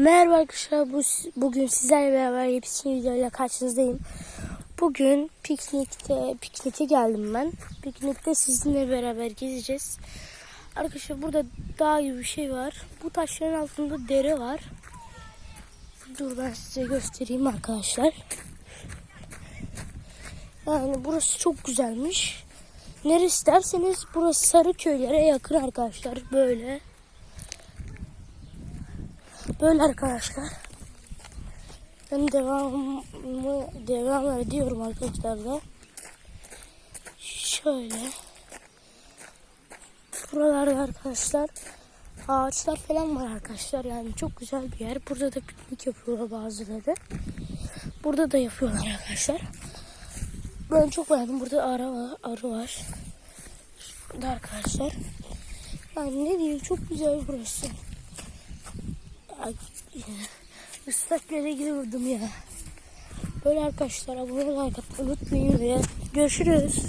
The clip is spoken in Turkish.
Merhaba arkadaşlar. Bu, bugün sizlerle beraber yepyeni videoyla karşınızdayım. Bugün piknikte pikniğe geldim ben. Piknikte sizinle beraber gezeceğiz. Arkadaşlar burada dağ gibi bir şey var. Bu taşların altında dere var. Dur ben size göstereyim arkadaşlar. Yani burası çok güzelmiş. Neresi derseniz burası Sarıköylere yakın arkadaşlar. Böyle. Böyle arkadaşlar. Ben devamı devam ediyorum arkadaşlar da. Şöyle. Buralarda arkadaşlar ağaçlar falan var arkadaşlar. Yani çok güzel bir yer. Burada da piknik yapıyorlar bazıları. Burada da yapıyorlar arkadaşlar. Ben çok beğendim. Burada arı var. Arı var. Burada arkadaşlar. Yani ne diyeyim çok güzel burası. Ay, Islak yere giriyordum ya. Böyle arkadaşlar abone olmayı unutmayın ve görüşürüz.